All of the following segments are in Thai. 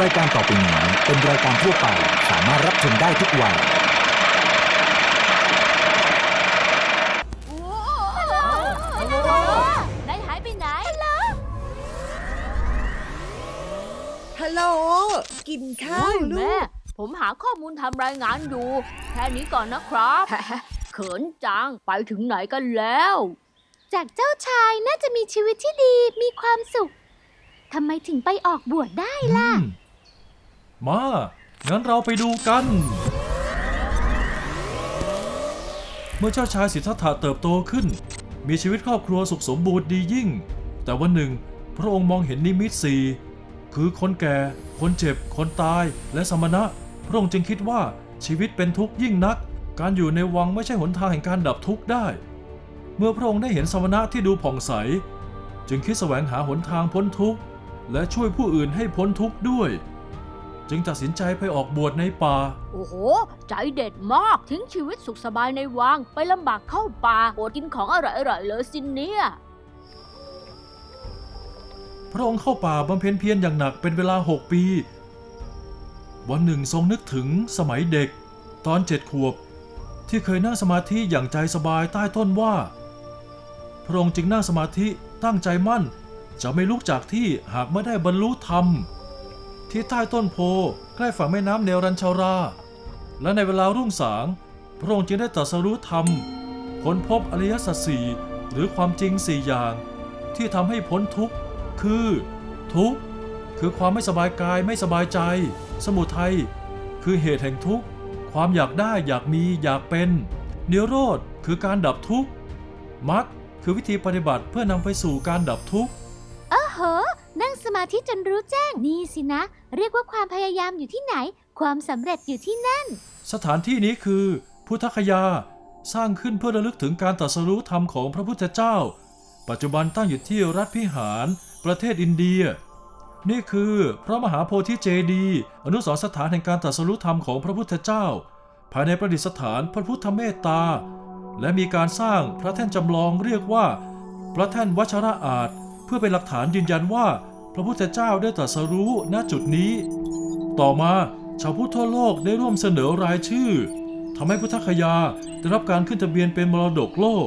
รายการต่อไปนี้เป็นรายการทั่วไปสามารถรับชมได้ทุกวัย นายหายไปไหนฮัลโหล กินข้าวอุ้ยลูแม่กผมหาข้อมูลทำรายงานอยู่ แค่นี้ก่อนนะครับ เขินจัง ไปถึงไหนกันแล้ว จากเจ้าชายน่าจะมีชีวิตที่ดีมีความสุข ทำไมถึงไปออกบวชได้ล่ะอืม มา งั้นเราไปดูกัน เมื่อเจ้าชายสิทธัตถะเติบโตขึ้น มีชีวิตครอบครัวสุขสมบูรณ์ดียิ่ง แต่วันหนึ่ง พระองค์มองเห็นนิมิตสี่คือคนแก่ คนเจ็บ คนตาย และสมณะ พระองค์จึงคิดว่าชีวิตเป็นทุกข์ยิ่งนัก การอยู่ในวังไม่ใช่หนทางแห่งการดับทุกข์ได้ เมื่อพระองค์ได้เห็นสมณะที่ดูผ่องใส จึงคิดแสวงหาหนทางพ้นทุกข์ และช่วยผู้อื่นให้พ้นทุกข์ด้วย จึงตัดสินใจไปออกบวชในป่า โอ้โห ใจเด็ดมากทิ้งชีวิตสุขสบายในวังไปลำบากเข้าป่าโอดกินของอร่อยๆเลยสินเนี่ยพระองค์เข้าป่าบำเพ็ญเพียรอย่างหนักเป็นเวลาหกปี วันหนึ่งทรงนึกถึงสมัยเด็ก ตอนเจ็ดขวบ ที่เคยนั่งสมาธิอย่างใจสบายใต้ต้นว่า พระองค์จึงนั่งสมาธิตั้งใจมั่น จะไม่ลุกจากที่หากไม่ได้บรรลุธรรม ที่ใต้ต้นโพใกล้ฝั่งแม่น้ำเนรัญชารา และในเวลารุ่งสาง พระองค์จึงได้ตรัสรู้ธรรมค้นพบอริยสัจสี่หรือความจริงสี่อย่าง ที่ทำให้พ้นทุกข์ คือ ทุกข์ คือความไม่สบายกายไม่สบายใจ สมุทัยคือเหตุแห่งทุกข์ ความอยากได้อยากมีอยากเป็น เนโรธคือการดับทุกข์มรรคคือวิธีปฏิบัติเพื่อนำไปสู่การดับทุกข์อ้โหนั่งส มาธิจนรู้แจ้งนี่สินะ เรียกว่าความพยายามอยู่ที่ไหน ความสำเร็จอยู่ที่นั่น สถานที่นี้คือพุทธคยา สร้างขึ้นเพื่อระลึกถึงการตรัสรู้ธรรมของพระพุทธเจ้า ปัจจุบันตั้งอยู่ที่รัฐพิหาร ประเทศอินเดีย นี่คือพระมหาโพธิเจดีย์อนุสรณ์สถานแห่งการตรัสรู้ธรรมของพระพุทธเจ้า ภายในประดิษฐานพระพุทธเมตตา และมีการสร้างพระแท่นจำลองเรียกว่า พระแท่นวัชระอาจ เพื่อเป็นหลักฐานยืนยันว่า พระพุทธเจ้าได้ตรัสรู้ณจุดนี้ ต่อมาชาวพุทธทั่วโลกได้ร่วมเสนอรายชื่อทำให้พุทธคยาได้รับการขึ้นทะเบียนเป็นมรดกโลก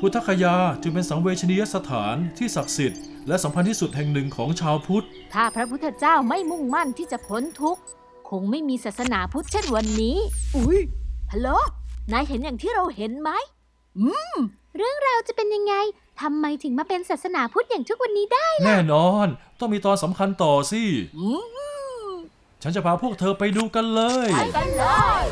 พุทธคยาจึงเป็นสังเวชนียสถานที่ศักดิ์สิทธิ์และสำคัญที่สุดแห่งหนึ่งของชาวพุทธ ถ้าพระพุทธเจ้าไม่มุ่งมั่นที่จะพ้นทุกข์ คงไม่มีศาสนาพุทธเช่นวันนี้ อุ้ยฮัลโหลนายเห็นอย่างที่เราเห็นไหม เรื่องราวจะเป็นยังไงทำไมถึงมาเป็นศาสนาพุทธอย่างทุกวันนี้ได้ แน่นอน ต้องมีตอนสำคัญต่อสิอืมฉันจะพาพวกเธอไปดูกันเลย ไปกันเลย